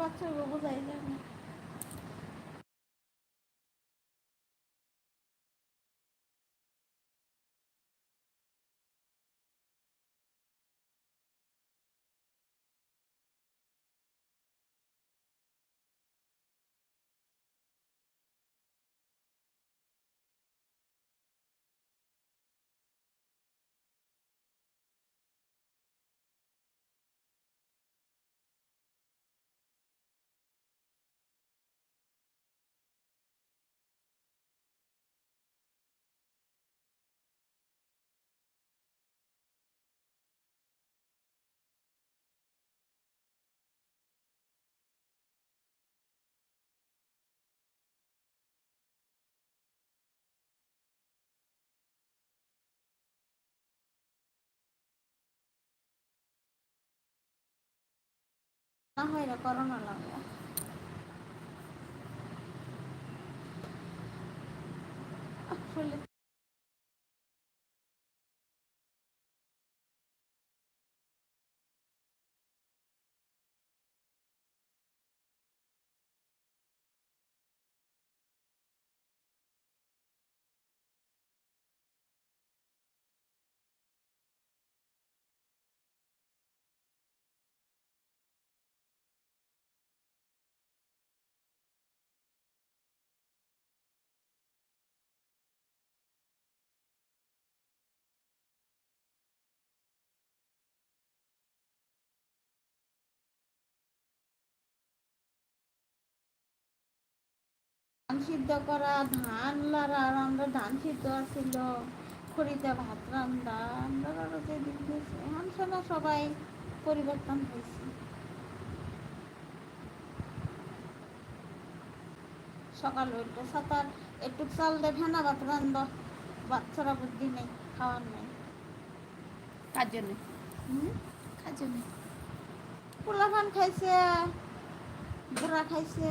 বাচ্চাকে বোঝাই যায় না। না হয় না করোনা লাগবে আসলে ধান সিদ্ধ করা ধান লাড়া আর আমরা ধান সিদ্ধ আসছিল খড়িতে ভাত রান্দা আমরা গেছে এখন না সবাই পরিবর্তন হয়েছে। সকাল উঠলে সাঁতার একটু চাল দে ফেনা ভাত রান্দ বাচ্চারা বুদ্ধি নেই খাওয়ার নেই। কার জন্য? কার জন্য? পোলা পান খাইছে বুড়া খাইছে।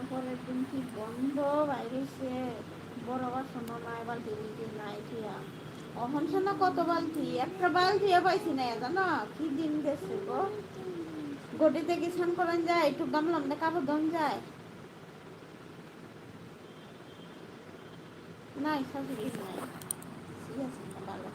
তারপরে দিন কি বন্ধ বাইরেছে। বড় বাসনও নাই বালতি বিলতি নাই ঠিয়া অহন না কত বালতি, একটা বালতি পাইছি না, জানো? কি দিন গেছে গো। গটি থেকে স্নান করান যায়, একটু গামলাম না কাপড় ধন যায়। নাই শাশুড়ি নাই। ভালো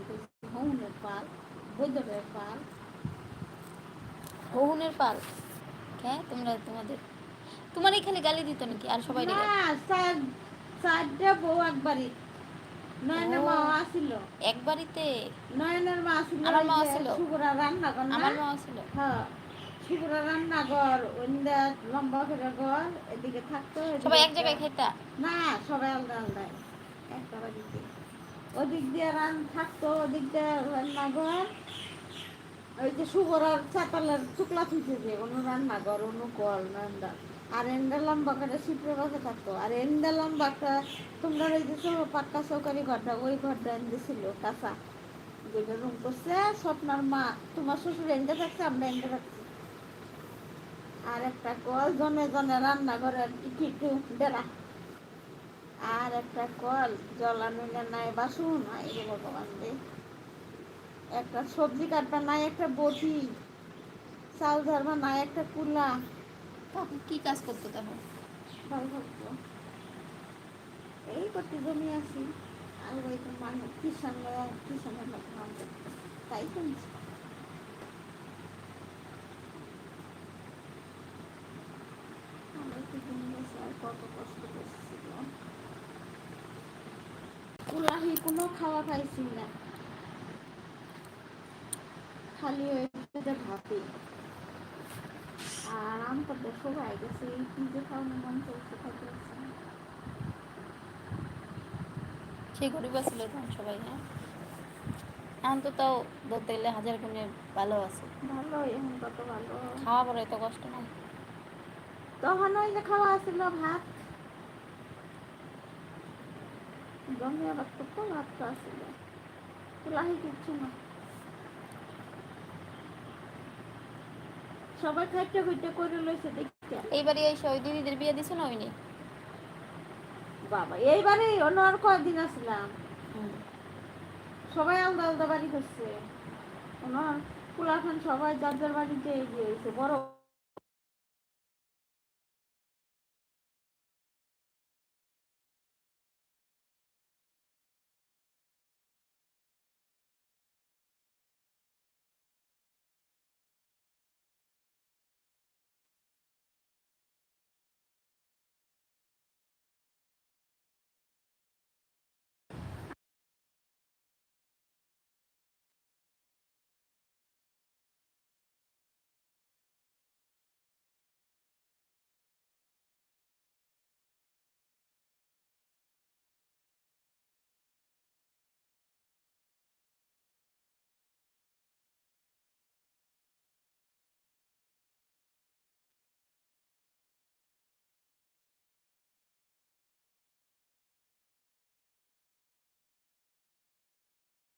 আছে আর পাল বৈদ্যরের পাল হৌনের পাল। হ্যাঁ তোমরা তোমাদের। তোমার এখানে গালি দিত নাকি? আর সবাই না চার চারটা বউ একবারই। নয়নের মা আসিল। এক বাড়িতে নয়নের মা আসিল আমার মা আসিল। সুগুরা রান্নাঘর না? আমার মা ছিল হ্যাঁ সুগুরা রান্নাঘর ওইন্দা লম্বা করে ঘর এদিকে থাকতো সবাই এক জায়গায় খাইতা না সবাই আলাদা আলাদাই একটা বাড়িতে। ওদিক দিয়ে রান থাকতো ওদিক দিয়ে রান্নাঘর। ওই যে সুগরার চাতালের চুকলা থুইছে যে, কোনো রান্নাঘর অন্য কল রান্না আর এন্ডা লম্বা করে সিপড়ে বাসে থাকতো। আর এন্ডা লম্বা একটা তোমরা ওই যে পাক্কা চৌকারি ঘরটা, ওই ঘরটা এন্ডে ছিল, কাঁচা। দুইটা রুম করছে, স্বপ্নার মা, তোমার শ্বশুর এন্ডে থাকছে, আমরা এন্ডে থাকছি। আর একটা কল, জনে জনে রান্নাঘরের একটু একটু বেড়া। আর একটা কল, জল জলানুনে নাই, বাসন রে ভগবান রে। একটা সবজি কাটবা নাই একটা বটি চাল ধরবা নাই একটা কুলা। কি কাজ করতো তখন ভালো থাকতো এই করতে জমি আছি। আর ওই মানুষ কিষান কিষানের লোক তাই শুনছি। কত কষ্ট করছিল উলাহি কোনো খাওয়া খাইছি না। খালি পেটে ভাতে আর আম তো দেখো ভাই গেছে এই কি যে খাওয়ানো মন চলছে খাইতে সে গরিব ছিল তখন সবাই হ্যাঁ? এখন তো তাও ধরতে গেলে হাজার গুণে ভালো আছে। ভালো এখন কত ভালো। খাওয়া পরে এত কষ্ট নাই। তখন ওই যে খাওয়া ছিল ভাত। ভাত করতো ভাত খাওয়া ছিল কিচ্ছু না। সবাই খাইতে খুঁজতে করে লইছে দেখতে। এইবারে এই ওই দিদিদের বিয়ে দিছো না ওইনি বাবা এইবারে অন্য আর কয়দিন আসলাম। সবাই আলাদা আলাদা বাড়ি করছে। ওনার পোলাখান সবাই যার যার বাড়িতে এগিয়ে হয়েছে বড়